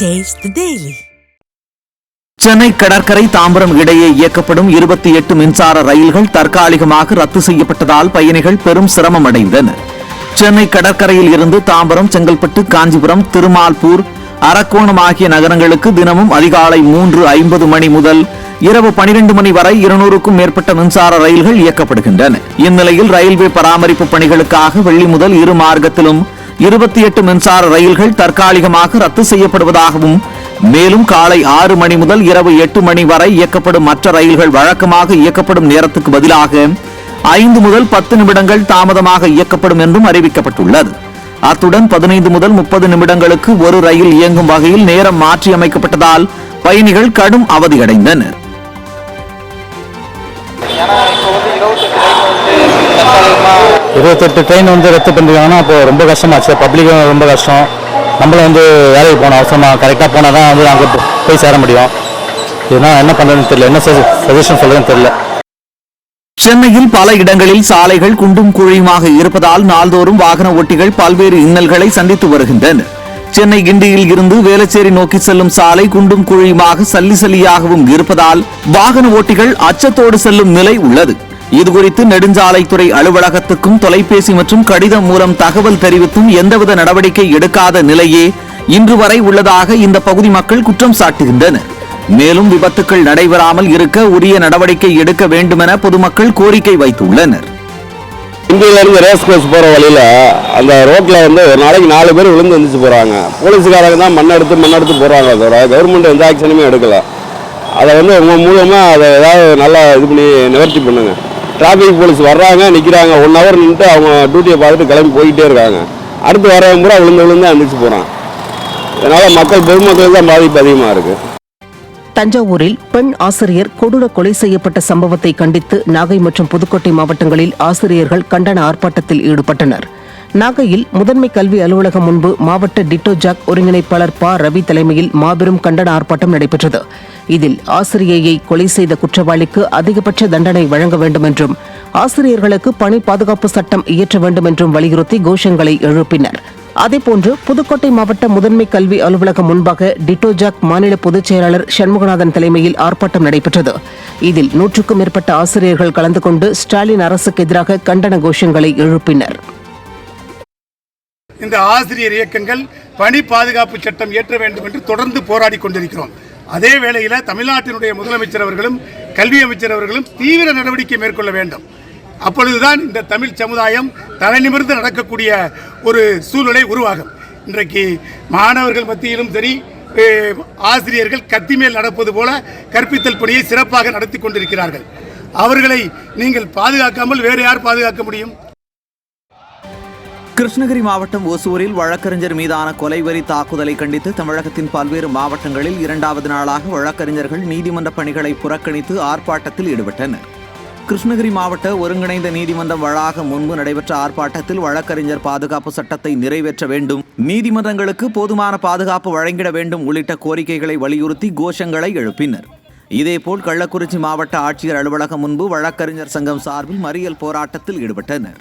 Taste the Chennai கடற்கரை தாம்பரம் இடையே இயக்கப்படும் இருபத்தி எட்டு மின்சார ரயில்கள் தற்காலிகமாக ரத்து செய்யப்பட்டதால் பயணிகள் பெரும் சிரமம் அடைந்தனர் சென்னை கடற்கரையில் இருந்து தாம்பரம் செங்கல்பட்டு காஞ்சிபுரம் திருமால்பூர் அரக்கோணம் ஆகிய நகரங்களுக்கு தினமும் அதிகாலை மூன்று ஐம்பது மணி முதல் இரவு பனிரெண்டு மணி வரை இருநூறுக்கும் மேற்பட்ட மின்சார ரயில்கள் இயக்கப்படுகின்றன. இந்நிலையில் ரயில்வே பராமரிப்பு பணிகளுக்காக வெள்ளி முதல் இரு மார்க்கத்திலும் இருபத்தி எட்டு மின்சார ரயில்கள் தற்காலிகமாக ரத்து செய்யப்படுவதாகவும் மேலும் காலை ஆறு மணி முதல் இரவு எட்டு மணி வரை இயக்கப்படும் மற்ற ரயில்கள் வழக்கமாக இயக்கப்படும் நேரத்துக்கு பதிலாக ஐந்து முதல் பத்து நிமிடங்கள் தாமதமாக இயக்கப்படும் என்றும் அறிவிக்கப்பட்டுள்ளது. அத்துடன் பதினைந்து முதல் முப்பது நிமிடங்களுக்கு ஒரு ரயில் இயங்கும் வகையில் நேரம் மாற்றியமைக்கப்பட்டதால் பயணிகள் கடும் அவதியடைந்தனர். இருபத்தெட்டு ட்ரெயின் வந்து ரத்து பண்ணிருக்காங்கன்னா அப்போ ரொம்ப கஷ்டமாச்சு. பப்ளிக்கும் ரொம்ப கஷ்டம். நம்மளும் வந்து வேலைக்கு போகணும் அவசரமாக கரெக்டாக போனால் தான் வந்து அங்கே போய் சேர முடியும். இதுதான் என்ன பண்ணுறதுன்னு தெரியல. என்ன சஜஷன் சொல்கிறதுன்னு தெரியல. சென்னையில் பல இடங்களில் சாலைகள் குண்டும் குழியுமாக இருப்பதால் நாள்தோறும் வாகன ஓட்டிகள் பல்வேறு இன்னல்களை சந்தித்து வருகின்றனர். சென்னை கிண்டியில் இருந்து வேலச்சேரி நோக்கி செல்லும் சாலை குண்டும் குழியுமாக சல்லி சல்லியாகவும் இருப்பதால் வாகன ஓட்டிகள் அச்சத்தோடு செல்லும் நிலை உள்ளது. இதுகுறித்து நெடுஞ்சாலைத்துறை அலுவலகத்துக்கும் தொலைபேசி மற்றும் கடிதம் மூலம் தகவல் தெரிவித்தும் எந்தவித நடவடிக்கை எடுக்காத நிலையே இன்று வரை உள்ளதாக இந்த பகுதி மக்கள் குற்றம் சாட்டுகின்றனர். மேலும் விபத்துக்கள் நடைபெறாமல் இருக்க உரிய நடவடிக்கை எடுக்க வேண்டுமென பொதுமக்கள் கோரிக்கை வைத்துள்ளனர். இந்தியிலேருந்து ரேஸ் கோர்ஸ் போகிற வழியில் அந்த ரோட்டில் வந்து ஒரு நாளைக்கு நாலு பேர் விழுந்து வந்துச்சு போகிறாங்க போலீஸுக்காரங்க தான் மண் எடுத்து மண் எடுத்து போகிறாங்க தவிர கவர்மெண்ட் எந்த ஆக்ஷனுமே எடுக்கல. அதை வந்து உங்கள் மூலமாக அதை ஏதாவது நல்லா இது பண்ணி நிவர்த்தி பண்ணுங்க. டிராஃபிக் போலீஸ் வர்றாங்க நிற்கிறாங்க ஒன் ஹவர் நின்று அவங்க டியூட்டியை பார்த்துட்டு கிளம்பி போயிட்டே இருக்காங்க. அடுத்து வரவங்க பூரா விழுந்து விழுந்து அந்திச்சு போகிறான் இதனால் மக்கள் பொதுமக்கள் தான் பாதிப்பு அதிகமாக இருக்குது தஞ்சாவூரில் பெண் ஆசிரியர் கொடூர கொலை செய்யப்பட்ட சம்பவத்தை கண்டித்து நாகை மற்றும் புதுக்கோட்டை மாவட்டங்களில் ஆசிரியர்கள் கண்டன ஆர்ப்பாட்டத்தில் ஈடுபட்டனர். நாகையில் முதன்மை கல்வி அலுவலகம் முன்பு மாவட்ட டிட்டோ ஜாக் ஒருங்கிணைப்பாளர் ப. ரவி தலைமையில் மாபெரும் கண்டன ஆர்ப்பாட்டம் நடைபெற்றது. இதில் ஆசிரியையை கொலை செய்த குற்றவாளிக்கு அதிகபட்ச தண்டனை வழங்க வேண்டும் என்றும் ஆசிரியர்களுக்கு பணி பாதுகாப்பு சட்டம் இயற்ற வேண்டும் என்றும் வலியுறுத்தி கோஷங்களை எழுப்பினர். அதேபோன்று புதுக்கோட்டை மாவட்ட முதன்மை கல்வி அலுவலகம் முன்பாக டிட்டோஜாக் மாநில பொதுச் செயலாளர் சண்முகநாதன் தலைமையில் ஆர்ப்பாட்டம் நடைபெற்றது. இதில் நூற்றுக்கும் மேற்பட்ட ஆசிரியர்கள் கலந்து கொண்டு ஸ்டாலின் அரசுக்கு எதிராக கண்டன கோஷங்களை எழுப்பினர். இந்த ஆசிரியர் இயக்கங்கள் பணி பாதுகாப்பு சட்டம் இயற்ற வேண்டும் என்று தொடர்ந்து போராடி கொண்டிருக்கிறோம். அதே வேளையில் தமிழ்நாட்டினுடைய முதலமைச்சர் அவர்களும் கல்வி அமைச்சர் அவர்களும் தீவிர நடவடிக்கை மேற்கொள்ள வேண்டும். அப்பொழுதுதான் இந்த தமிழ் சமுதாயம் தலைநிமிர்ந்து நடக்கக்கூடிய ஒரு சூழ்நிலை உருவாகும். இன்றைக்கு மாணவர்கள் மத்தியிலும் சரி ஆசிரியர்கள் கத்தி மேல் நடப்பது போல கற்பித்தல் பணியை சிறப்பாக நடத்தி கொண்டிருக்கிறார்கள். அவர்களை நீங்கள் பாதுகாக்காமல் வேறு யார் பாதுகாக்க முடியும்? கிருஷ்ணகிரி மாவட்டம் ஓசூரில் வழக்கறிஞர் மீதான கொலைவெறி தாக்குதலை கண்டித்து தமிழகத்தின் பல்வேறு மாவட்டங்களில் இரண்டாவது நாளாக வழக்கறிஞர்கள் நீதிமன்ற பணிகளை புறக்கணித்து ஆர்ப்பாட்டத்தில் ஈடுபட்டனர். கிருஷ்ணகிரி மாவட்ட ஒருங்கிணைந்த நீதிமன்றம் வளாக முன்பு நடைபெற்ற ஆர்ப்பாட்டத்தில் வழக்கறிஞர் பாதுகாப்பு சட்டத்தை நிறைவேற்ற வேண்டும் நீதிமன்றங்களுக்கு போதுமான பாதுகாப்பு வழங்கிட வேண்டும் உள்ளிட்ட கோரிக்கைகளை வலியுறுத்தி கோஷங்களை எழுப்பினர். இதேபோல் கள்ளக்குறிச்சி மாவட்ட ஆட்சியர் அலுவலகம் முன்பு வழக்கறிஞர் சங்கம் சார்பில் மறியல் போராட்டத்தில் ஈடுபட்டனர்.